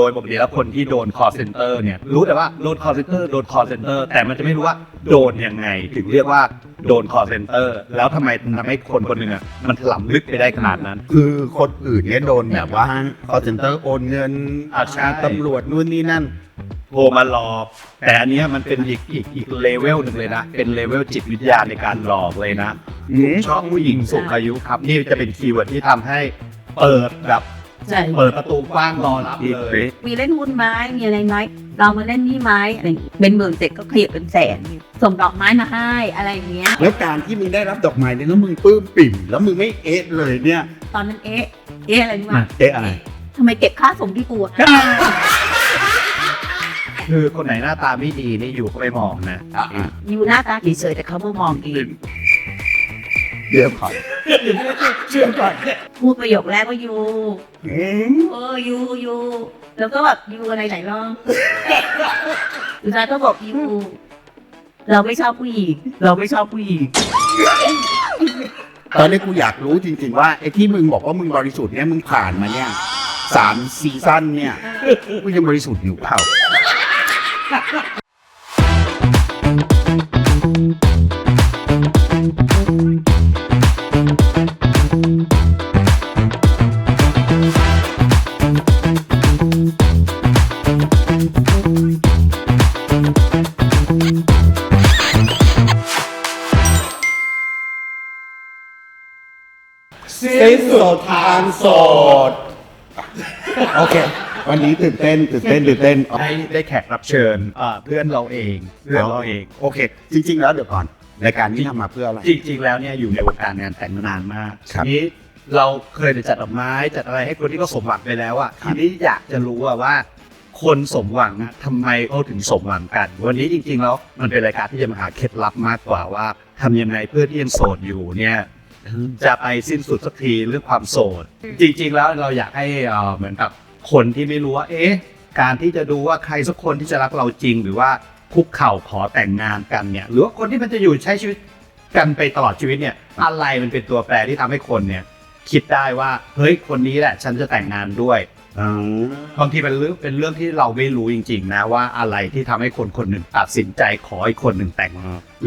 ดยปกติแล้วคนที่โดน call center เนี่ยรู้แต่ว่าโดน call center โดน call center แต่มันจะไม่รู้ว่าโดนยังไง ถึงเรียกว่าโดน call center แล้วทำไมทำให้คนคนหนึ่งอะมันถลำลึกไปได้ขนาดนั้น คือคนอื่นเนี่ยโดนแบบว่า call center โอนเงินอ่าใช่ตำรวจนู่นนี่นั่น โทรมาหลอก แต่อันเนี้ยมันเป็นอีกอีกอีกเลเวลหนึ่งเลยนะ เป็นเลเวลจิตวิทยาในการหลอกเลยนะอืมชอบผู้หญิงสูงอายุครับ นี่จะเป็นคีย์เวิร์ดที่ทำให้เปิดแบบ ใช่ เปิดประตูกว้างรอรับเลย มีเล่นหุ้นไหมมีอะไรไหมเรามาเล่นนี่ไหมอะไรอย่างงี้เป็นหมื่นเสร็จก็เคลียร์เป็นแสน ส่งดอกไม้มาให้อะไรอย่างเงี้ย แล้วการที่มึงได้รับดอกไม้เนี่ยแล้วมึงปลื้มปิ่ม แล้วมึงไม่เอะเลยเนี่ยตอนนั้นเอ๊ะ เอ๊ะอะไรรู้ไหม เอะอะไร ทำไมเก็บค่าส่งที่กูอะคือคนไหนหน้าตาไม่ดีนี่อยู่ก็ไม่มองนะอะอยู่หน้าตาเฉยๆแต่เขามามองเอง เดี๋ยวก่อนเชื่อก่อนพูดประโยคแรกว่าอยู่อืมเอออยู่อยู่แล้วก็แบบอยู่อะไรไหนรอบสุดท้ายก็บอกอยู่เราไม่ชอบผู้หญิงเราไม่ชอบผู้หญิงตอนนี้กูอยากรู้จริง ๆ ว่าไอ้ที่มึงบอกว่ามึงบริสุทธิ์เนี่ยมึงผ่านมาเนี่ยสามซีซั่นเนี่ยกูยังบริสุทธิ์อยู่เปล่า ทางโสด โอเค วันนี้ตื่นเต้นตื่นเต้นตื่นเต้นได้ได้แขกรับเชิญอ่าเพื่อนเราเองเพื่อนเราเอง โอเค จริง ๆ แล้วเดี๋ยวก่อนรายการนี้ทำมาเพื่ออะไร จริง ๆ แล้วเนี่ยอยู่ในวงการงานแต่งมานานมากครับทีนี้เราเคยไปจัดดอกไม้จัดอะไรให้คนที่เขาสมหวังไปแล้วอะครับ ทีนี้อยากจะรู้อะว่า คนสมหวังอะทำไมเขาถึงสมหวังกัน วันนี้จริง ๆ แล้วมันเป็นรายการที่จะมาหาเคล็ดลับมากกว่าว่าทำยังไงเพื่อที่ยังโสดอยู่เนี่ย จะไปสิ้นสุดสักทีเรื่องความโสด จริง ๆ แล้วเราอยากให้เอ่อเหมือนกับคนที่ไม่รู้ว่า เอ๊ะ การที่จะดูว่าใครสักคนที่จะรักเราจริง หรือว่าคุกเข่าขอแต่งงานกันเนี่ย หรือว่าคนที่มันจะอยู่ใช้ชีวิตกันไปตลอดชีวิตเนี่ย อะไรมันเป็นตัวแปรที่ทำให้คนเนี่ย คิดได้ว่า เฮ้ย คนนี้แหละ ฉันจะแต่งงานด้วยอ๋อบางทีเป็นเรื่องเป็นเรื่องที่เราไม่รู้จริง ๆ นะว่าอะไรที่ทำให้คนคนหนึ่งตัดสินใจขออีกคนหนึ่งแต่ง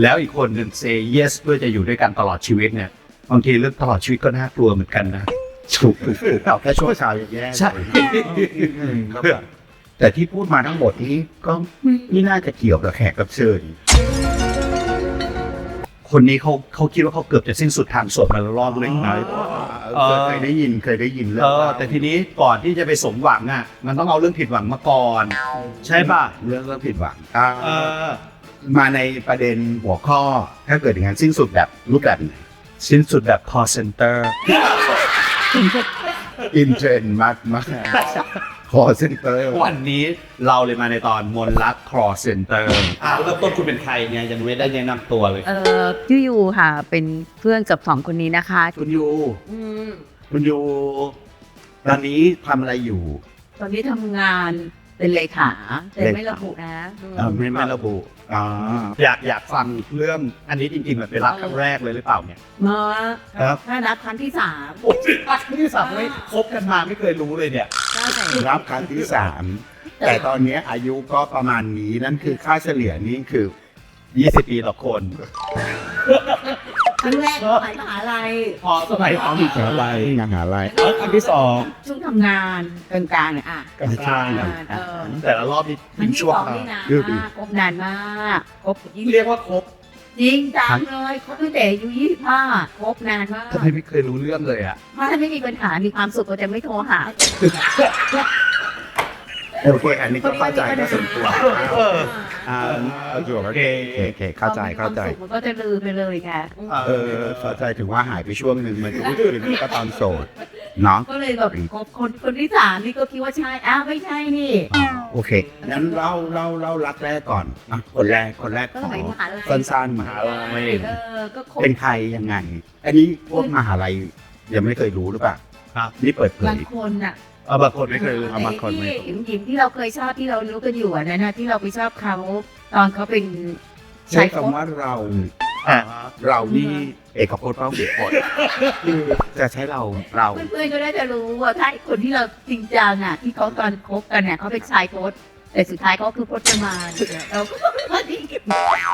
แล้วอีกคนหนึ่ง say yes เพื่อจะอยู่ด้วยกันตลอดชีวิตเนี่ย บางทีเรื่องตลอดชีวิตก็น่ากลัวเหมือนกันนะถูกถูกถูกเอาแค่ชั่วคราวอย่างแย่ใช่อืมแล้วก็แต่ที่พูดมาทั้งหมดนี้ก็ไม่น่าจะเกี่ยวกับแขกรับเชิญคนนี้เขาเขาคิดว่าเขาเกือบจะสิ้นสุดทางโสดมาแล้วรอบเล็กน้อยเออเคยได้ยินเคยได้ยินเรื่เอองอราวแต่ทีนี้ก่อนที่จะไปสมหวังอะ มันต้องเอาเรื่องผิดหวังมาก่อน ใช่ป่ะเรื่องเรื่องผิดหวังอ่าเออมาในประเด็นหัวข้อถ้าเกิดอย่างนั้นสิ้นสุดแบบรูปแบบไหน สิ้นสุดแบบ call center อินเทรนด์มากมากคอเซ็นเตอร์วันนี้เราเลยมาในตอนมนลัก call center อ่าเริ่มต้นคุณเป็นใครเนี่ยยังไม่ได้แนะนำตัวเลย เออชื่อยูค่ะ เป็นเพื่อนกับสองคนนี้นะคะ คุณยูอืมคุณยูตอนนี้ทำอะไรอยู่ ตอนนี้ทำงานเป็นเลขาแต่ไม่ระบุนะ เอ่อไม่ไม่ระบุ อ่าอยากอยากฟังเรื่องอันนี้จริงๆมันเป็นรักครั้งแรกเลยหรือเปล่าเนี่ย มาครับถ้านับครั้งที่สามโอ้ยรักครั้งที่สามไม่คบกันมาไม่เคยรู้เลยเนี่ยก็แต่รับครั้งที่สาม แต่ตอนนี้อายุก็ประมาณนี้นั่นคือค่าเฉลี่ยนี่คือ 20 ปีต่อคน ครั้งแรกสมัยมหาลัยพอสมัยอ๋อมีมหาลัยมหาลัยแล้วครั้งที่สองช่วงทำงานกลางๆเนี่ยอะกับกลางทำงานเออแต่ละรอบนี่ครั้งทิ้งที่ช่วสงองนี่นานมากคบนานมากคบยี่เรียกว่าคบจริงจังเลยคบตั้งแต่อายุยี่สิบห้าคบนานมากทำไมไม่เคยรู้เรื่องเลยอะ ถ้าไม่มีปัญหามีความสุขก็จะไม่โทรหา โอเคอันนี้ก็เข้าใจก็สมควรเอออ่าโอเคโอโอเคเคโอเคเข้าใจเข้าใจความสุขมันก็จะลืมไปเลยค่ะ เออเข้าใจถึงว่าหายไปช่วงหนึ่งมันก็คือก็ตอนโสดเนาะก็เลยแบบคบคนคนที่สามนี่ก็คิดว่าใช่อ้าวไม่ใช่นี่อ๋อโอเคงั้นเล่าเล่าเล่ารักแรกก่อนอะคนแรกคนแรกก็ขสอมัยมหาลัยสั้นๆมหาลัยเออก็คบเป็นใครยังไง อันนี้พวกมหาลัยยังไม่เคยรู้หรือเปล่าครับนี่เปิดเผบางยคนอะ เออบางคนไม่เคยรู้เอามาคนไม่ ที่หญิงหญิงที่เราเคยชอบที่เรารู้กันอยู่อะนะนะที่เราไปชอบเขาตอนเขาเป็นใช้ชายคำว่าเรา อะเรานี่เอกพจน์เป้าบุคคลคือจะใช้เราเรา เพื่อนๆก็น่าจะรู้ว่าถ้าคนที่เราจริงจังอะที่เขาตอนคบกันเนี่ยเขาเป็นชายโพสต์แต่สุดท้ายเขาคือพจมานเราก็พอดี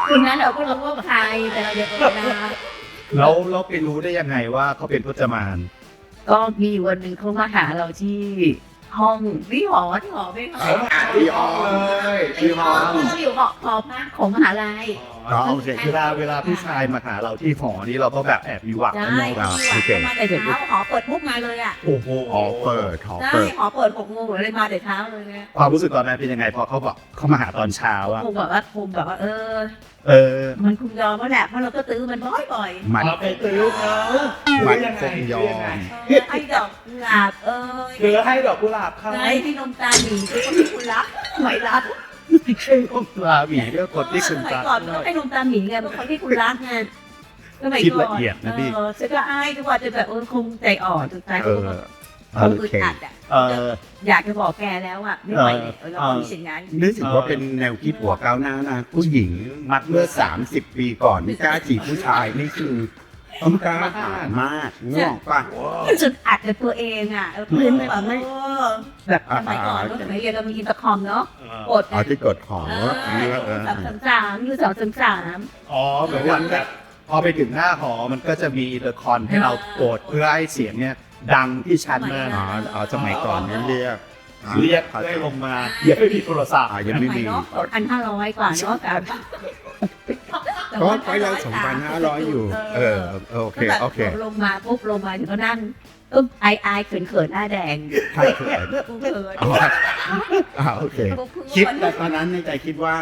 คนนั้นเราก็รู้ว่าใครแต่เราเดี๋ยวเออนะแล้วเราไปรู้ได้ยังไงว่าเขาเป็นพจมาน ก็มีวันหนึ่งเขามาหาเราที่ห้องที่หอที่หอไม่หอที่ห้องเลยที่หอเขาอยู่หอหอพักของมหาลัย อ๋อ โอเคเวลาเวลาผู้ชายมาหาเราที่หอนี้เราก็แบบแอบมีหวังได้นะเนาะที่หอเขามาแต่เช้าหอเปิดปุ๊บมาเลยอะโอ้โหหอเปิดหอได้เปิดหอเปิดหกโมงเลยมาแต่เช้าเลยเนี่ยความรู้สึกตอนนั้นเป็นยังไงพอเขาบอกเขามาหาตอนเช้าอะคงแบบว่าคงแบบว่าเออ เออ มันคงยอมแล้วแหละเพราะเราก็ตื้อมันบ่อยมันเอาไปตื้อเขามันคงยอมๆเออไอ้ดอกกุหลาบเอ้ยคือให้ดอกกุหลาบเขาไอ้ที่นมตาหนีคือคนที่คุณรักไม่รัก ให้ดอกกุหลาบหวีเพื่อคนที่สคุณมัยรักก่อนก็ให้นมตาหมีไงเป็นคนที่คุณรักไงสมัยคิดก่อนละเอียดนะพี่เออฉันก็อายทุกวันจะแบบเออคงใจอ่อนสุดท้ายเอเขาอก็โออึดเคอัดอะเอออยากจะบอกแกแล้วอะไม่ไหวเลยเออเราไม่สิ่งนั้นนี่ถือว่าเป็นแนวคิดหัวก้าวหน้านะผู้หญิงมักเมื่อ 30 ปีก่อนไม่กล้าจีบผู้ชายนี่คือ ต้องกล้าหาญมากนึกออกปะจุดอัดกับตัวเองอะเออเพื่อนแบบไม่แบบสมัยก่อนสมัยเรียนเรามีอินเตอร์คอมเนาะกดเอาที่กดขอเอเออเอออสามสามสามอยู่สองสามสามอ๋อเหมือนวันแบบพอไปถึงหน้าหอมันก็จะมีเดอะคอนให้เรากดเพื่อให้เสียงเนี่ย ดังที่ชั้นมากอ๋อเอาสมัยก่อนนี่เรียกเรียกให้ลงมาอย่าให้มีโทรศัพท์อ่ายังไม่มีพันห้าร้อยกว่าเนาะแต่ ก็ไปแล้วสองพันห้าร้อยอยู่ เออโอเคโอเคลงมาปุ๊บลงมาถึงก็นั่งก็ไอไอเขินเขินหน้าแดงใช่เขินกูเขินเอาว่าอ่าโอเค คิดแต่ตอนนั้นในใจคิดว่า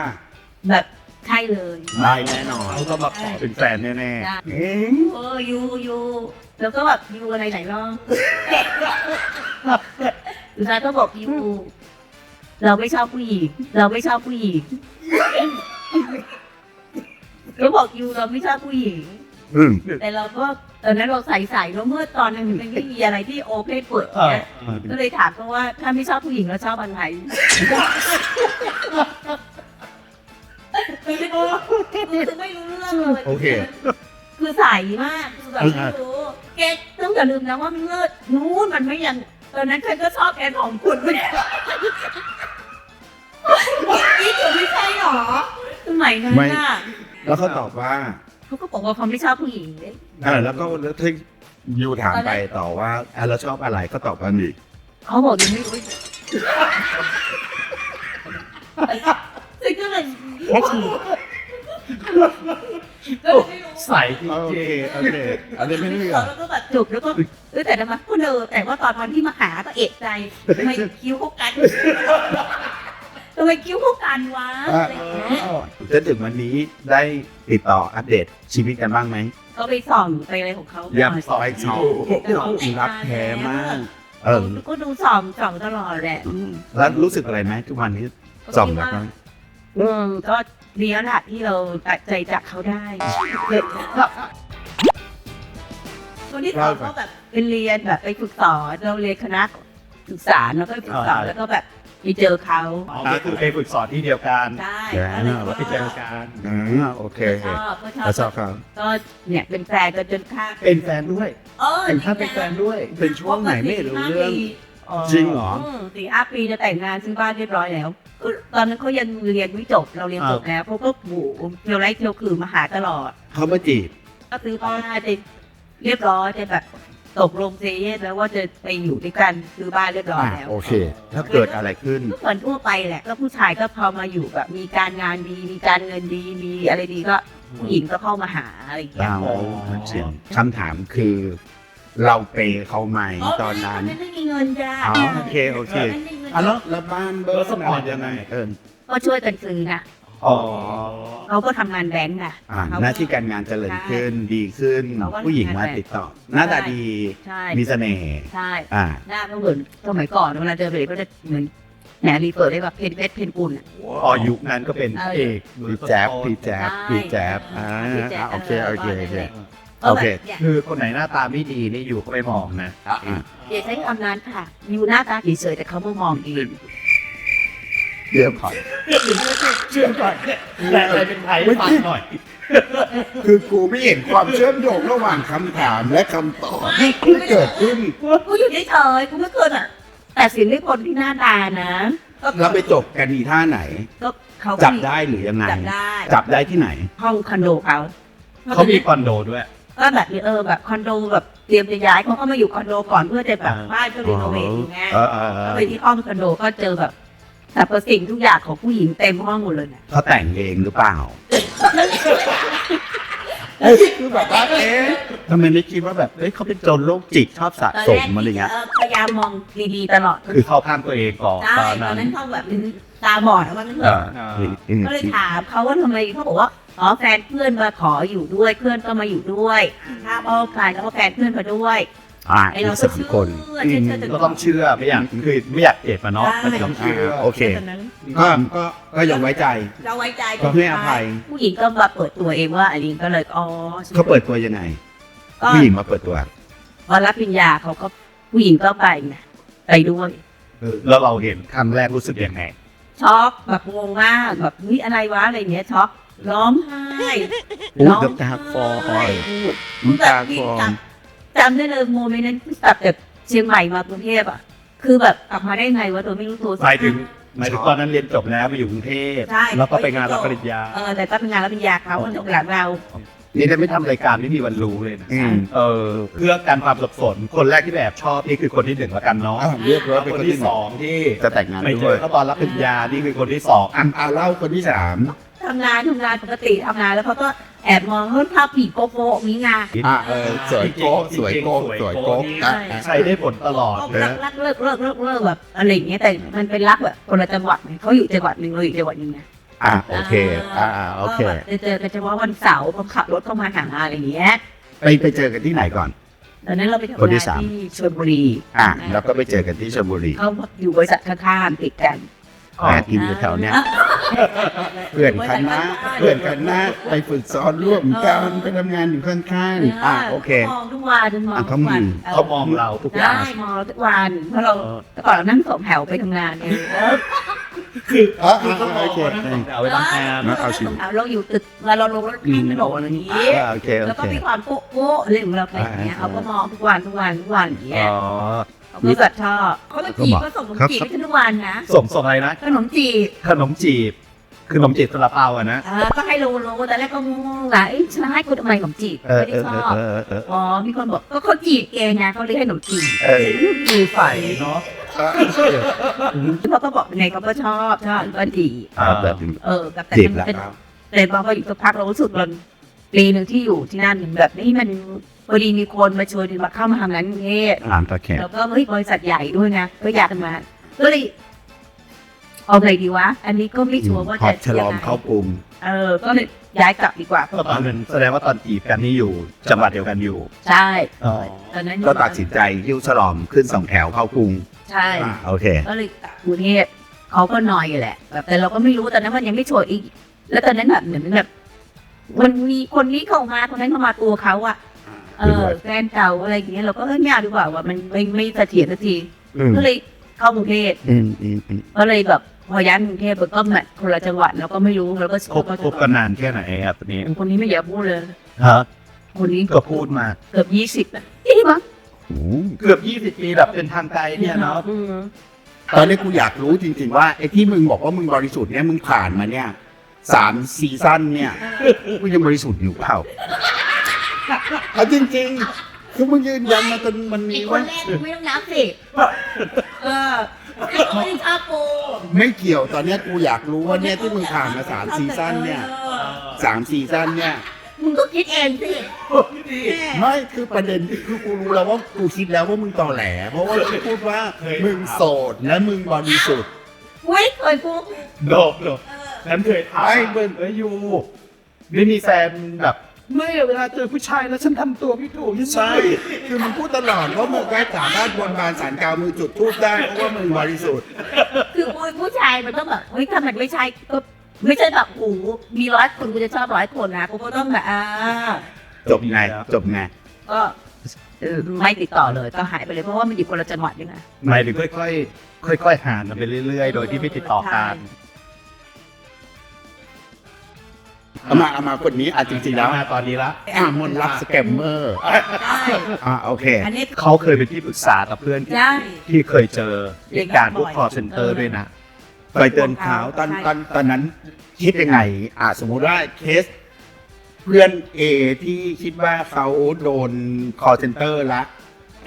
แบบใช่เลยได้แน่นอนเขาก็มาขอเป็นแฟนแน่ได้เอ๊ะเออยูยูแล้วก็แบบยูอะไรไหนรอบแบบสุดท้ายก็บอกยูเราไม่ชอบผู้หญิงเราไม่ชอบผู้หญิง ก็บอกยูเราไม่ชอบผู้หญิง อืมแต่เราก็ตอนนั้นเราใส่ใส่แล้วเมื่อตอนนั้นมันไม่มีอะไรที่โอเพนเปิดๆเออเนี่ยก็เลยถามเขาว่าถ้าไม่ชอบผู้หญิงแล้วชอบอะไรคือไม่รู้เรื่องเลยโอเค คือใสมากคือแบบไม่รู้แกต้องอย่าลืมนะว่ามันเลิศนู้นมันไม่ยังตอนนั้นฉันก็ชอบแกของคุณไม่นี่คือไม่ใช่หรอสมัยนั้นไม่น่ะ แล้วเขาตอบว่าเขาก็บอกว่าเขาไม่ชอบผู้หญิงเลยเออแล้วก็แล้วที่ยูถามไปต่อว่าอะแล้วชอบอะไรก็ตอบว่านี่เขาบอกยังไม่รู้ซึ่งก็เลยก็เลยไม่รู้ใส่จโอริเคงโอเคอันนี้ไม่เรื่องแล้วก็แบบจุกแล้วก็เออแต่ทำไมก็เดินแต่ว่าตอนวันที่มาหาก็เอกใจทำไมคิ้วเขากัน ทำไมคิ้วเขากันวะอะไรอย่างเงี้ยจนถึงวันนี้ได้ติดต่ออัปเดตชีวิตกันบ้างไหมก็ไปส่องไปอะไรของเขายังไปสอบรักแท้มาก เออก็ดูส่องส่องตลอดแหละแล้วรู้สึกอะไรไหมทุกวันนี้ส่องแล้วก็อืมก็ดีแล้วล่ะที่เราตัดใจจากเขาได้คนที่สองก็แบบเป็นเรียนแบบไปฝึกสอนเราเรียนคณะศึกษาแล้วก็ไปฝึกสอนแล้วก็แบบ ไปเจอเขาอ๋อก็คือไปฝึกสอนที่เดียวกันได้แล้วไปเจอกันอืมโอเคชอบก็ชอแล้วชอบบเขาก็เนี่ยเป็นแฟนกันจนข้ามเป็นแฟนด้วยเออเป็นท่านเป็นแฟนด้วย เป็นช่วงไหนไม่รู้เรื่องจริงเหรอสี่ห้าปีจะแต่งงานซื้อบ้านเรียบร้อยแล้วก็ตอนนั้นเขายังเรียนไม่จบเราเรียนจบแล้วเขาก็โหเที่ยวไร่เที่ยวคือมาหาตลอดเขามาจีบก็ซื้อบ้านไปเรียบร้อยจะแบบ ตกลงเซเยสแล้วว่าจะไปอยู่ด้วยกันซื้อบ้านเรียบร้อยอ่าแล้ว โอเค แล้วเกิดอะไรขึ้น ก็เหมือนทั่วไปแหละ ก็ผู้ชายก็พอมาอยู่แบบมีการงานดีมีการเงินดีมีอะไรดีก็ผู้หญิงก็เข้ามาหาอะไรอย่างเงี้ยเราคำถามคือ เราเปย์เขาไหมตอนนั้นไม่มีเงินจ้าอ๋อโอเคโอเคไม่มีเงินอะแล้วแล้วบ้านเบอร์สปอร์ตยังไงเออ ก็ช่วยกันซื้อนะ อ๋อเขาก็ทำงานแบงก์น่ะอ่าเขหน้าที่การงานเจริญขึ้นดีขึ้นเขาก็ผู้หญิงมาติดต่อ หน้าตาดีใช่ มีเสน่ห์ใช่ อ่า หน้าก็เหมือนสมัยก่อนเวลาเจอเลยก็จะเหมือนแหนรีเปิดได้แบบเพนเพชรเพนกุลอะอ๋อยุคนั้นก็เป็นเอกพี่แจ๊บพี่แจ๊บใช่พี่แจ๊บอ่าพี่แจ๊บโอเคโอเคโอเคก็โอแบบเคเนี่ยคือคนไหนหน้าตาไม่ดีนี่อยู่ก็ไม่มองนะอ่าอย่าใช้คำนั้นค่ะ อยู่หน้าตาเฉยๆแต่เขามามองเอง เดี๋ยวก่อนเชื่อก่อนแต่อะไรเป็นไทยให้ฟังหน่อย คือกูไม่เห็นความเชื่อมโยงระหว่างคำถามและคำตอบที่เกิดขึ้นกูอยู่เฉยๆกูไม่เคยแบบแต่สินด้วยคนที่หน้าตานะก็แล้วไปจบกันอีท่าไหนก็เขาจับได้หรือยังไงจับได้จับได้ที่ไหน ห้องคอนโดเขาเขามีคอนโดด้วยก็แบบเออแบบคอนโดแบบเตรียมจะย้ายเขาก็มาอยู่คอนโดก่อนเพื่อจะแบบอ่าบ้านก็รีโนเวทอย่างเงี้ยเออเออเอก็อไปที่ห้องคอนโดก็เจอแบบ สรรพสิ่งทุกอย่างของผู้หญิงเต็มห้องหมดเลยเนี่ยเขาแต่งเองหรือเปล่าคือแบบว่าเอ๊ะทำไมไม่คิดว่าแบบเอ้ยเขาเป็นโจรโรคจิตชอบสะสมอะไรเงี้ยพยายามมองดีๆตลอดคือเข้าข้างตัวเองก่อนใช่ตอนตอนั้นนนั้นเขาแบบตาบอดอะว่างั้นเถเออะออ่าก็เลยถามเขาว่าทำไมเขาบอกว่าอ๋อแฟนเพื่อนมาขออยู่ด้วยเพื่อนก็มาอยู่ด้วยถ้าพ่อใครแล้วก็แฟนเพื่อนมาด้วย อ่าไออีเรากก็สามเชื่อคนเชื่อเชื่อจนก็ต้องเชื่อไม่อยากคือไม่อยากเจ็บอะเนาะใช่ก็ต้องเชื่อโอเคตอนนั้นก็ก็ก็ยังไว้ใจ เราไว้ใจก็ให้อภัย ผู้หญิงก็มาเปิดตัวเองว่าอันนี้ก็เลยอ๋อเขาเปิดตัวยังไงก็ผู้หญิงมาเปิดตัววันรับปริญญาเขาก็ผู้หญิงก็ไปไงไปด้วย แล้วเราเห็นครั้งแรกรู้สึกยังไงช็อกแบบงงมากแบบนี่อะไรวะอะไรเงี้ยช็อกร้องไห้อู้ร้อง น้ำตาคลอไห้น้ำตาคลอ จำจำได้เลยโมเมนต์นั้นที่กลับจากเชียงใหม่มากรุงเทพอะ คือแบบกลับมาได้ไงวะตัวไม่รู้ตัว หมายถึงหมายถึงตอนนั้นเรียนจบแล้วมาอยู่กรุงเทพใช่ แล้วก็ไปงานรับปริญญา เออแต่ก็เป็นงานรับปริญญาเขาหลังเรา นี่ถ้าไม่ทำรายการไม่มีวันรู้เลยนะอืมเออเพื่อการความสับสนคนแรกที่แบบชอบนี่คือคนที่หนึ่งแล้วกันเนาะอะเรียกว่าเป็นคคนนที่ที่สสอองงที่จะแต่งงานไปเจด้วอยเขาตอนรับปริญญานี่คือคนที่สองอะอ่าเล่าคนที่สามทำงานทำงานปกติทำงานแล้วเขาก็แอบมองเขาภาพผีโกโก้มีงานอะเออสวยโก้สวยโก้สวยโก้อะอะ ใช้ได้ผลตลอดก็รักรักเลิกเลิกเลิกเลิกแบบอะไรอย่างเงี้ยแต่มันเป็นรักแบบคนละจังหวัดไงเขาอยู่จังหวัดหนึ่งเราอยู่จังหวัดหนึ่งไง อะโอเค อ่าโอเค ก็แบบจะเจอกันเฉพาะวันเสาร์ผมขับรถเข้ามาหาอะไรอย่างเงี้ยไปไปเจอกันที่ไหนก่อน ตอนนั้นเราไปทำคนที่งานสาม ที่ชลบุรีอะแล้วก็ไปเจอกันที่ชลบุรีเขาอยู่บริษัทข้างๆติดกันแอบกินอยู่แถวเนี้ย เพื่อนคณะเพื่อนคณะไปฝึกสอนร่วมกันไปทำงานอยู่ข้างๆอะโอเค มองทุกวันมองอะทุเขากมีวันเขามองเราทุกอย่างได้มองทุกวันเพราะเราแต่ก่อนเรานั่งสองแถวไปทำงานไง คืออะคืออะเขามองโอเคคนนั้นเอาไว้ทำงานแล้วเอาชีวิตเราอยู่ตึกเวลาเราลงรถข้ามถนนอะไรอย่างงี้ อะโอเคโอแล้วก็เค มีความโป๊ะโป๊ะอะไรของเราไปอย่างเงี้ยอ่า เขาก็มองทุกวันทุกวันทุกวันอย่างเงี้ยอ๋อ เขาก็แบบชอบเขาก็จีบก็ส่งขนมจีบให้ฉันทุกวันนะส่งส่งอะไรนะ ขนมจีบขนมจีบ คือขนมจีบซาลาเปาอะนะเออก็ให้รู้รู้แต่แรกก็งงๆนะเอ้ยฉันให้คุณทำไมขนมจีบเออไม่เอได้อชอบเออเออ อ๋อมีคนบอกก็เขาจีบเองไงเขาเลยให้ขนมจีบเออคือใส่เนาะ เขาก็บอกยังไงเขาก็ชอบชอบก็ดี อ่าแบบเออกับแต่จีบมันแล้วเป็นแต่บางพออยู่สักพักเรารู้สึกเราปีหนึ่งที่อยู่ที่นั่นแบบนี้มันพอดีมีคนมาชวนมาเข้ามาทำร้านเงี้ยอ่านตะแคง แล้วก็เฮ้ยบริษัทใหญ่ด้วยนะก็อยากมาก็เลยเอาไงดีวะ อันนี้ก็ไม่ชัวร์ว่าขอจะบฉลองเข้าปรุง เออ ก็เลย ย้ายกลับดีกว่า ก็ตอนนั้นแสดงว่าตอนจีบกันนี่อยู่ จังหวัดเดียวกันอยู่ใช่อ๋อตอนนั้นก็ตัดสินใจยิ้วฉลอมขึ้นสองแถวเข้ากรุงใช่ อะโอเค ก็เลยกลับกรุงเทพเขาก็นอยอยู่แหละแบบแต่เราก็ไม่รู้ตอนนั้นมันยังไม่ชัวร์อีก แล้วตอนนั้นแบบเหมือนแบบ มันมีคนนี้เข้ามาคนนั้นเข้ามาตัวเขาอะเออแฟนเก่าอะไรอย่างเงี้ยเราก็เออไม่เอาดีกว่าว่ามันไม่ไม่เสถียรสักทีอืมก็เลยเข้ากรุงเทพอืมอืมอืมก็เลยแบบ พอย้ายกรุงเทพมันก็แบบคนละจังหวัดเราก็ไม่รู้เราก็คบคบกันนานแค่ไหนครับตอนนี้คนนี้ไม่อยากพูดเลยฮะคนนี้ก็พูดมาเกือบยี่สิบอะยี่มั้งโอ้เกือบ20ปีแบบเป็นทางไกลเนี่ยเนาะอืมตอนนี้กูอยากรู้จริง ๆ ว่าไอ้ที่มึงบอกว่ามึงบริสุทธิ์เนี่ยมึงผ่านมาเนี่ยสามซีซั่นเนี่ยมึงยังบริสุทธิ์อยู่เปล่าเอาจริง ๆ คือมึงยืนยันมาจนมันมีอีกคว่านแรกไม่ต้องนับสิเออ ไม่ได้ชอบกูไม่เกี่ยวตอนเนี้ยกูอยากรู้ว่าเนี่ยที่มึงผ่านมาสามซีซั่นเนี่ยสามซีซั่นเนี่ย มึงก็คิดเองสิไม่คือประเด็นคือกูรู้แล้วว่ากูคิดแล้วว่ามึงตอแหล เพราะว่ามึงพูดว่ามึงโสดและมึงบริสุทธิ์ไม่เคยพูดโดดโดดนั้นเคยถามไม่เบิ้ลเอ้ยยูไม่มีแฟนแบบ ไม่เวลาเจอผู้ชายแล้วฉันทำตัวไม่ถูกยังไงใช่ คือมึงพูดตลอดว่ามึงได้สามารถบนบานสารกล่าวมือจุดทูบได้เพราะว่ามึงบริสุทธิ์คือกูเป็นผู้ชายมันต้องแบบเฮ้ยถ้ามันไม่ใช่ก็ไม่ใช่แบบโอ้โหมีร้อยคนกูจะชอบร้อยคนนะกูก็ต้องแบบอ่าจบไงจบไงก็เออไม่ติดต่อเลยก็หายไปเลยเพราะว่ามันอยู่คนละจังหวัดด้วยนะ หมายถึงค่อยๆค่อยๆห่างกันไปเรื่อย ๆ โดยที่ไม่ติดต่อกัน เอามาเอามาคนนี้อะจริงๆแล้วมาตอนนี้ละอ่ามนรักสแกมเมอร์ใช่อ่าโอเค อันนี้เขาเคยเป็นที่ปรึกษากับเพื่อนที่ใช่ ที่เคยเจอเหตุการณ์พวก call center ด้วยนะไปเตือนเขาตอนตอนตอนนั้นคิดยังไง อ่าสมมุติว่าเคส เพื่อนเอที่คิดว่าเขาโดน call center ละ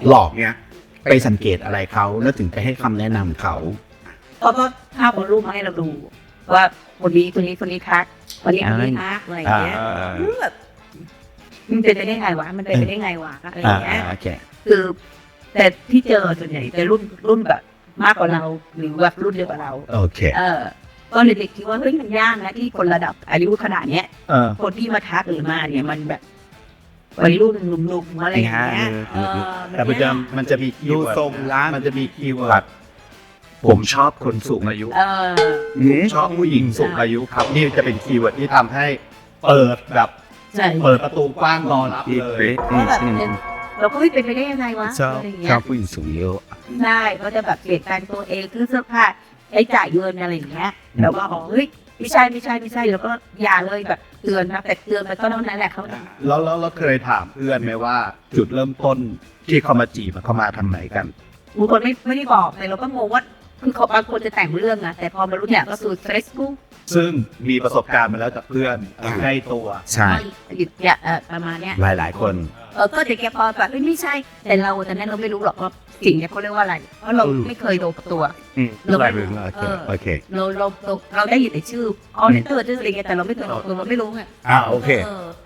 หลอกเนี่ย ไปสังเกตอะไรเขาแล้วถึงไปให้คำแนะนำเขา เขาก็ภาพบนรูปมาให้เราดู ว่าคนนี้คนนี้คนนี้ทักคนนี้คนนี้ทักอะไรอย่างเงี้ยอ่าแบบมันเป็นไปได้ไงวะมันเป็นไปได้ไงวะอะไรอย่างเงี้ยโอเคคือแต่ที่เจอส่วนใหญ่จะรุ่นรุ่นแบบมากกว่าเราหรือแบบรุ่นเดียวกับเราโอเคเออก็เลยเด็กคิดว่าเฮ้ยมันยากนะที่คนระดับอายุขนาดเนี้ยเออคนที่มาทักหรือมาเนี่ยมันแบบวัยรุ่นหนุ่มๆอะไรอย่างเงี้ยเออแต่มันจะมันจะมีคีย์ดูเวิร์ดทรงละมันจะมีคีย์เวิร์ด ผมชอบคนสูงอายุ เออชอบผู้หญิงสูงอายุครับ นี่จะเป็นคีย์เวิร์ดที่ทำให้เปิดแบบใช่เปิดประตูกว้างรอรับเลยเพราะแบบเนี่ยเราก็ไม่เป็นไปได้ยังไงวะชอบอะไรอย่างชเงี้อยบผู้หญิงสูงอายุใช่ก็จะแบบเปลี่ยนแปลงตัวเองคือเสื้อผ้าใช้จ่ายเงินอะไรอย่างเงี้ยแล้วก็บอกเฮ้ยไม่ใช่ไม่ใช่ไม่ใช่แล้วก็อย่าเลยแบบเตือนนะแต่เตือนไปก็เท่านั้นแหละเขาแล้วแล้วเราเคยถามเพื่อนไหมว่า จุดเริ่มต้นที่เขามาจีบอะเขามาทางไหนกัน บางคนไม่ไม่ได้บอกแต่เราก็งงว่า คือเขาบางคนจะแต่งเรื่องนะแต่พอมารู้เนี่ยก็คือเฟซบุ๊กซึ่งมีประสบการณ์มาแล้วจากเพื่อนอ่าใกล้ตัว ใช่หยุดเนี่ยเออประมาณเนี้ยหลายหลายๆคนเออก็จะแกพอแบบเฮ้ยไม่ใช่ แต่เราตอนนั้นเราไม่รู้หรอกว่าสิ่งเนี้ยเขาเรียกว่าอะไร เพราะเราอืมไม่เคยโดนกับตัวอืมเราไม่หลายเรื่องโอเคเออโอเคเราเราเราเราได้ยินแต่ชื่อออเนเตอร์ชื่ออะไรเงี้ยแต่เราไม่เคยโดนกับตัวเราไม่รู้ไงอ่าโอเค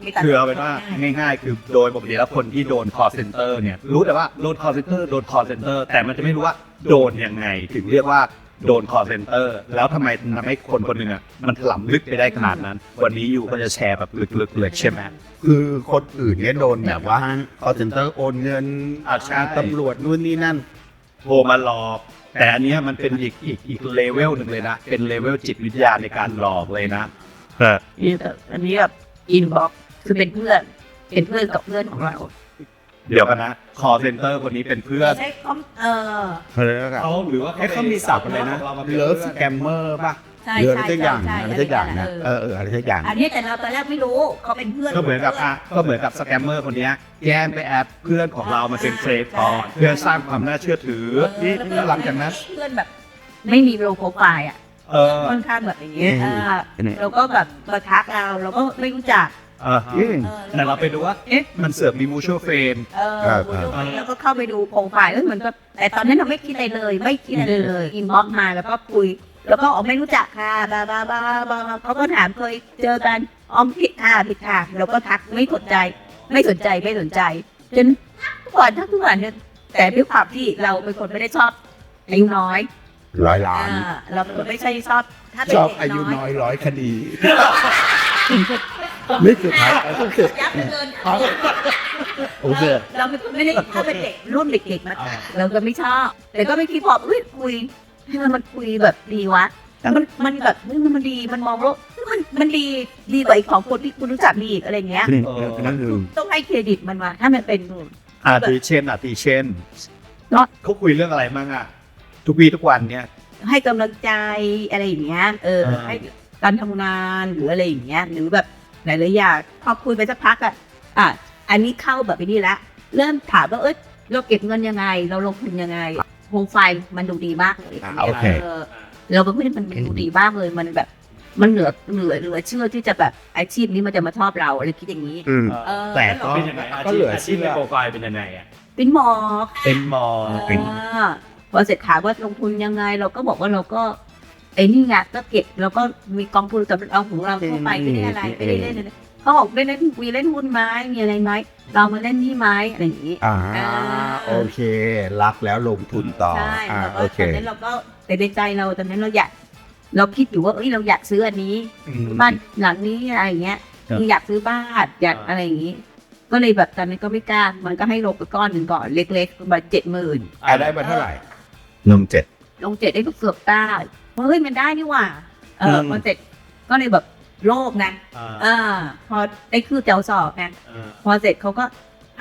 มีแต่คือเอาเป็นว่าง่าย ๆ คือโดยปกติแล้วคนที่โดน call center เนี่ยรู้แต่ว่าโดน call center โดน call center แต่มันจะไม่รู้ว่า โดนยังไงถึงเรียกว่าโดน call center แล้วทำไมทำให้คนคนหนึ่งอะมันถล่ำลึกไปได้ขนาดนั้น วันนี้อยู่ก็จะแชร์แบบลึกๆเลยใช่ไหมคือคนอื่นเนี่ยโดนแบบว่า call center โอนเงินอ่าใช่อาตำรวจนู่นนี่นั่นโทรมาหลอกแต่อันเนี้ยมันเป็นอีกอีกอีกเลเวลหนึ่งเลยนะ เป็นเลเวลจิตวิทยาในการหลอกเลยนะนี่แบบอันนี้แบบอินบ็อกคือเป็นเพื่อน เป็นเพื่อนกับเพื่อนของเรา เดี๋ยวกันนะ call center คนนี้เป็นเพื่อนใช้คอมเออเขาเรียกว่าเขาหรือว่าเอ้เขามีศัพท์อะไรนะเรามาเป็นเลิฟเพื่สอนแกมเมอร์ป่ะใช่หรืออะไรใช่สักอย่างใช่อะไรสักอย่างนะเอเอออเอออะไรสักอย่าง อันนี้แต่เราตอนแรกไม่รู้เขาเป็นเพื่อนก็เหมือนกับอะก็เหมือนกับสแกมเมอร์คนเนี้ยแย่งไปแอดเพื่อนของเรามาเป็นเฟรนด์ก่อนเพื่อสร้างความน่าเชื่อถือเออที่แล้วหลังจากนั้นเพื่อนแบบไม่มีโลโปรไฟล์อะเออค่อนข้างแบบอย่างเงี้ยอืมอ่าเราก็แบบมาทักเราเราก็ไม่รู้จัก เอออืมออแต่เราไปดูว่าเอ๊ะมันเสือกมีมูชัวเฟนเออครับ แล้วก็เข้าไปดูโปรไฟล์เอ้ยเหมือนแบบแต่ตอนนั้นเราไม่คิดอะไรเลย ไม่คิดอะไรเลยอินบ็อกมาแล้วก็คุย แล้วก็อ๋อไม่รู้จักค่ะบาบาบาบาเขาก็ถามเคยเจอกันออมผิดค่ะผิดค่ะเราก็ทักไม่สนใจ ไม่สนใจไม่สนใจจนทุกวันทั้งทุกวันเนี่ยแต่ด้วยความที่เราเป็นคนไม่ได้ชอบอายุน้อยร้อยล้าน อ่าเราเป็นคนไม่ใช่ชอบถ้าเป็นชอบเด็กอายุน้น้ออยยร้อยคดี นี่สุดท้ายโอเคยับเกินโอเค เราเป็นคนไม่ได้ถ้าเป็นเด็กรุ่นเด็กๆมาเราก็ไม่ชอบ แต่ก็ไม่คิดพอเฮ้ยคุยให้มันคุยแบบดีวะมันมันแบบเฮ้ยมันมันดีมันมองว่าเฮ้ยมันมันดีดีกว่าอีกของคนที่คุณรู้จักดีอีกอะไรเงี้ยนี่นั่นคือต้องให้เครดิตมันมาถ้ามันเป็นอาทิเช่นอาทิเช่นเนอะเขาคุยเรื่องอะไรบ้างอะ ทุกวีทุกวันเนี่ย ให้กำลังใจอะไรอย่างเงี้ยเอออ่าให้การทำงานหรืออะไรอย่างเงี้ยหรือแบบ หลายๆอย่างพอคุยไปสักพักอะอะอันนี้เข้าแบบไปนี่ละเริ่มถามว่าเอ้ยเราเก็บเงินยังไง เราลงทุนยังไงโปรไฟล์มันดูดีมากเลยอ่าโอเคเราเป็นผู้ที่มันดูดีมากเลยมันแบบ มันเหลือเหลือเหลือเชื่อที่จะแบบอาชีพนี้มันจะมาชอบเราอะไรคิดอย่างนี้ อืม เออแต่ล้วก็เราเป็นยังไงอาก็ชีเหลืพออาชีพเชื่ในอ โปรไฟล์เป็นยังไงอะเป็นหมอ เป็นหมอ เป็น อ่าพอเสร็จถามว่าลงทุนยังไง เราก็บอกว่าเราก็ ไอ้นี่ไงก็เก็บแล้วก็มีกองทุนสำหรับเอาของเราเข้าไปไม่ได้อะไรไม่ได้เล่นอะไรเขาบอกได้เล่นมีเล่นหุ้นไหมมีอะไรไหมเรามาเล่นนี่ไหมอะไรอย่างนี้อ่าอ่าโอเค รักแล้วลงทุนต่อใช่อ่าแล้วก็โอเคตอนนั้นเราก็แต่ในใจเราตอนนั้นเราอยาก เราคิดอยู่ว่าเอ้ยเราอยากซื้ออันนี้บ้านหลังนี้อะไรอย่างเงี้ยครับคืออยากซื้อบ้านอยากอะไรอย่างงี้ ก็เลยแบบตอนนั้นก็ไม่กล้ามันก็ให้ลงไปก้อนหนึ่งก่อนเล็กๆประมาณเจ็ดหมื่นอ่าได้มาเท่าไหร่นมเจ็ดลงเจ็ดได้เกือบได้เพราะ เฮ้ยมันได้นี่หว่า เอออืมพอเจ็ดก็เลยแบบโลภนะอ่าอ่าพอได้คือเจ้าสอบนะพอเสร็จเขาก็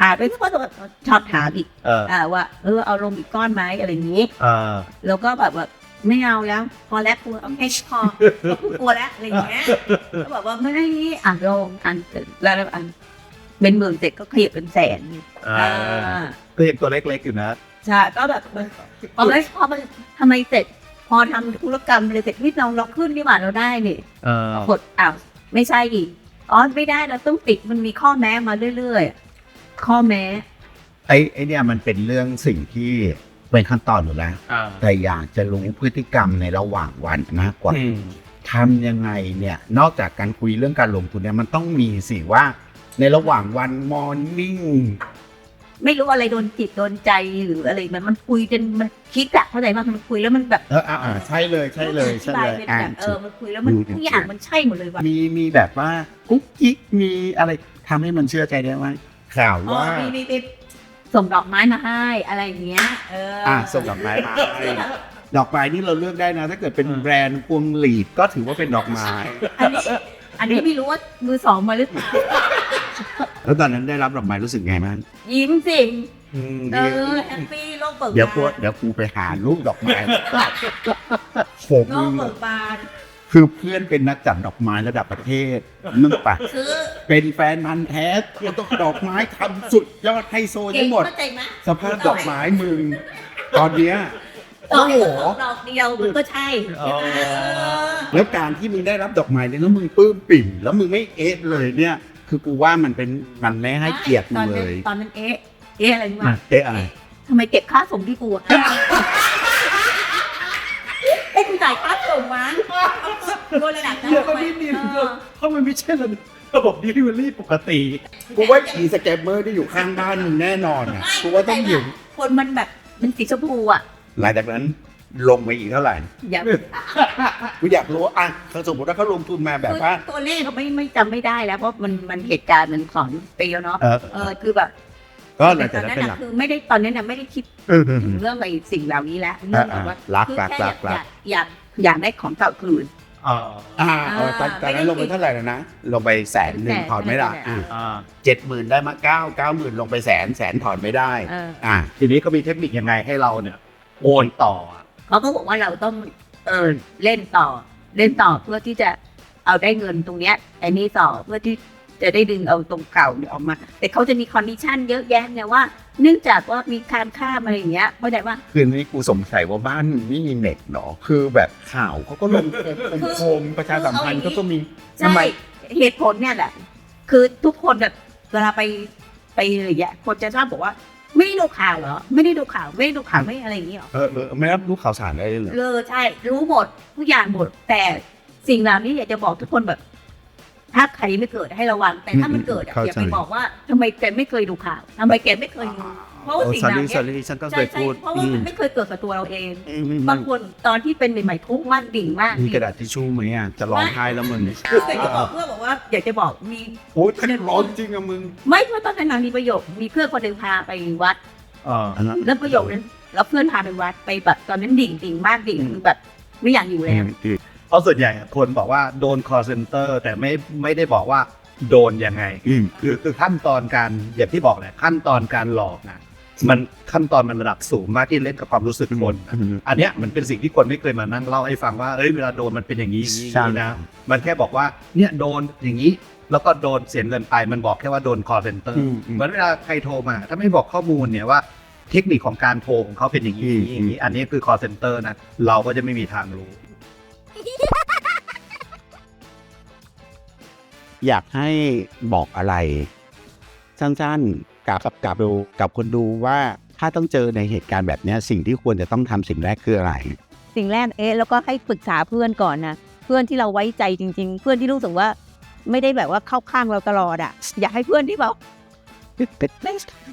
หาไปสักพักก็ชอบถามอีกเอออ่าว่าเออเอาลงอีกก้อนไหมอะไรอย่างนี้เออแล้วก็แบบว่าไม่เอาแล้ว พอแล้วกลัวเอาแค่พอกลัวแล้วอะไรอย่างเงี้ยก็บอกว่าไม่อะลงอันแล้วอันเป็นหมื่นเสร็จก็ขยับเป็นแสนอ่าอ่าก็ยังตัวเล็กๆอยู่นะใช่ก็แบบมันพอไม่พอมันทำไมเสร็จพ อทำธุรกรรมเลยเสร็จที่เราเราขึ้นนี่หว่าเราได้นี่เออ กดอ้าวไม่ใช่อีกอ๋อไม่ได้เราต้องติดมันมีข้อแม้มาเรื่อยๆ ข้อแม้ ไอ้ไอ้เนี่ยมันเป็นเรื่องสิ่งที่เป็นขั้นตอนอยู่แล้ว อ่าแต่อยากจะรู้พฤติกรรมในระหว่างวันมากกว่าอืมทำยังไงเนี่ย นอกจากการคุยเรื่องการลงทุนเนี่ยมันต้องมีสิว่า ในระหว่างวันมอร์นิ่ง ไม่รู้อะไรโดนจิตโดนใจหรืออะไรมันมันคุยจนมันคิดอะเข้าใจป่ะมันคุยแล้วมันแบบเอออ่าอ่าใช่เลยใช่เลยใช่เลยเป็นอ่าแบบเออมันคุยแล้วมันทุกอย่างมันใช่หมดเลยว่ะมีมีแบบว่ากุ๊กกิ๊กมีอะไรทำให้มันเชื่อใจได้ว่าข่าวอ๋อว่า มีมีมีส่งดอกไม้มาให้อะไรอย่างเงี้ย เอออ่อ่าส่งดอกไม้มาให้ดอกไม้นี่เราเลือกได้นะ ถ้าเกิดเป็นแบรนด์พวงหลีดก็ถือว่าเป็นดอกไม้ อันนี้ อันนี้ไม่รู้ว่ามือสองมาหรือเปล่าแล้วตอนนั้นได้รับดอกไม้รู้สึกไงบ้างยิ้มสิอืมเอดีอแฮปปี้โลกเบิกบานเดี๋ยวกูเดี๋ยวกูไปหารูปดอกไม้ผมโลกเบิกบานคือเพื่อนเป็นนักจัดดอกไม้ระดับประเทศนึกปะคือเป็นแฟนพันธ์แท้ต้องดอกไม้ทำสุดยอดไฮโซเก่ทั้งงหมด เข้าใจไหม สภาพดอกไม้มึง ตอนเนี้ย ดอกโอ้โหดอกเดียวมันก็ใช่ใช่ไหมเออ แล้วการที่มึงได้รับดอกไม้เนี่ยแล้วมึงปลื้มปิ่ม แล้วมึงไม่เอะเลยเนี่ย คือกูว่ามันเป็นมันไม่ให้เกียรติมึงเลยตอนนั้นเอ๊ะ เอ๊ะอะไรรู้ไหมอะเอะอะไร ทำไมเก็บค่าส่งที่กูอะไอ้กูจ่ายค่าส่งมาโดนระดับนั้นเดี๋ยวก็ไม่มีเออเพราะมันไม่ใช่ระบบดิลิเวอรี่ปกติ กูว่าอีสแกมเมอร์ที่อยู่ข้างบ้านมึงแน่นอนอะ กูว่าต้องอยู่ คนมันแบบมันสีชมพูอะ หลังจากนั้นลงไปอีกเท่าไหร่อย่ากูอยากรู้ว่าอะเขาสมมติว่าเขาลงทุนมาแบบว่าคือตัวเลขเขาไม่ไม่จำไม่ได้แล้วเพราะมันมันเหตุการณ์มันสอนปีแล้วเนาะเออเออคือแบบก็หลังตจาอกนนั้นนั้นเป็นหน่ะลักคือไม่ได้ตอนนั้นน่ะไม่ได้คิดเออเออเอถึองเรื่องไอ้สิ่งเหล่านี้แล้วเรื่องแบบว่ารักคือรักแค่รักอรัยากกอยากอยากได้ของเก่าคืนอ่าอ่าเออตอนอ่าตอนนั้นลงไปเท่าไหร่แล้วนะ ลงไปแสนหนึ่งแสนถอนไม่ได้แสนอ่าอ่าเจ็ดหมื่นได้มาเก้าเก้าหมื่นลงไปแสนแสนถอนไม่ได้เอออ่า ทีนี้ก็มีเทคนิคยังไงให้เราเนี่ย โอนต่ออะเขาก็บอกว่าเราต้องเออเล่นต่อ เล่นต่อเพื่อที่จะเอาได้เงินตรงเนี้ยไอ้นี่ต่อเพื่อที่จะได้ดึงเอาตรงเก่าเนี่ยออกมา แต่เขาจะมีคอนดิชันเยอะแยะเนี่ยว่า เนื่องจากว่ามีการฆ่าอะไรอย่างเงี้ยเข้าใจว่า คืนนี้กูสงสัยว่าบ้านมึงไม่มีเน็ตเหรอคือแบบข่าวเขาก็ลงโคมๆประชาสัมพันธ์เขาก็มีทำใช่ไม เหตุผลเนี่ยแหละ คือทุกคนแบบเวลาไปไปอะไรอย่างเงี้ยคนจะชอบบอกว่า ไม่ได้ดูข่าวเหรอ ไม่ได้ดูข่าว ไม่ได้ดูข่าวไม่อะไรอย่างเงี้ยหรอ เออเออไม่รับรู้ข่าวสารได้เลยเหรอเลอใช่ รู้หมดทุกอย่างหมด แต่สิ่งเหล่านี้อยากจะบอกทุกคนแบบ ถ้าใครไม่เกิดให้ระวัง แต่ถ้ามันเกิดอะอย่าไปบอกว่าทำไมแกไม่เคยดูข่าวทำไมแกไม่เคยดู เพราะว่าโอ้สิ่งสอเหล่ารี่นี้สอรี่ฉันก็เคใช่ยใช่พูดเพราะว่ามันไม่เคยเกิดกับตัวเราเอง อืมอืมบางคนตอนที่เป็นใหม่ๆทุกข์มากดิ่งมากมีกระดาษทิชชู่ไหมอะจะร้องไห้แล้วมึงเคยจะบอกเพื่อนบอกว่า อยากจะบอกมี โอ้ยถ้าร้องจริงอะมึงไม่เพราะตอนนั้นมีประโยคมีเพื่อนคนหนึ่งพาไปวัด เออ แล้วประโยคนั้นแล้วเพื่อนพาไปวัดไปแบบตอนนั้นดิ่งดิ่งมากดิ่งคือแบบไม่อยากอยู่แล้ว เพราะส่วนใหญ่อะคนบอกว่าโดน call center แต่ไม่ไม่ได้บอกว่าโดนยังไง อืม คือคือขั้นตอนการอย่างที่บอกแหละขั้นตอนการหลอกนะ มันขั้นตอนมันระดับสูงมากที่เล่นกับความรู้สึกคนอันเนี้ยมันเป็นสิ่งที่คนไม่เคยมานั่งเล่าให้ฟังว่าเอ้ยเวลาโดนมันเป็นอย่างนี้อย่างนี้ใช่นะมันแค่บอกว่าเนี่ยโดนอย่างนี้แล้วก็โดนเสียเงินไปมันบอกแค่ว่าโดน call center อืมอืมเหมือนเวลาใครโทรมา ถ้าไม่บอกข้อมูลเนี่ยว่าเทคนิคของการโทรของเขาเป็นอย่างนี้อืมอย่างนี้ อันนี้คือ call center นะเราก็จะไม่มีทางรู้ อยากให้บอกอะไรสั้นๆ กับกับกับดูกับคนดูว่าถ้าต้องเจอในเหตุการณ์แบบเนี้ยสิ่งที่ควรจะต้องทำสิ่งแรกคืออะไร สิ่งแรกเอ๊ะแล้วก็ให้ปรึกษาเพื่อนก่อนนะเพื่อนที่เราไว้ใจจริง ๆ เพื่อนที่รู้สึกว่า ไม่ได้แบบว่าเข้าข้างเราตลอดอะอยากให้เพื่อนที่แบบ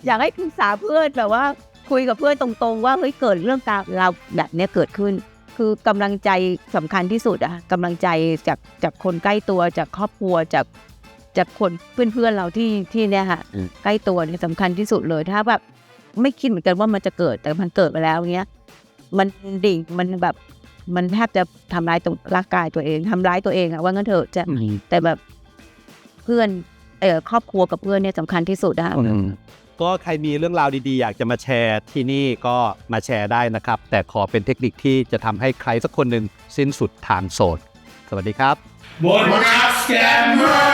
อยากให้ปรึกษาเพื่อนแบบว่า คุยกับเพื่อนตรงๆ ว่าเฮ้ยเกิดเรื่องการเราแบบเนี้ยเกิดขึ้น คือกำลังใจสำคัญที่สุดอะกำลังใจจากจากคนใกล้ตัวจากครอบครัวจาก จากคนเพื่อนๆเราที่ที่เนี่ยค่ะอืม ใกล้ตัวเนี่ยสำคัญที่สุดเลยถ้าแบบไม่คิดเหมือนกันว่ามันจะเกิดแต่มันเกิดไปแล้วเงี้ย มันดิ่งมันแบบมันแทบจะทำร้ายตรงร่างกายตัวเองทำร้ายตัวเองอะว่างั้นเถอะจะแต่แบบเพื่อนเอ่อครอบครัวกับเพื่อนเนี่ยสำคัญที่สุดนะคะก็ใครมีเรื่องราวดีๆ อยากจะมาแชร์ที่นี่ก็มาแชร์ได้นะครับ แต่ขอเป็นเทคนิคที่จะทำให้ใครสักคนหนึ่งสิ้นสุดทางโสด สวัสดีครับ One Scammer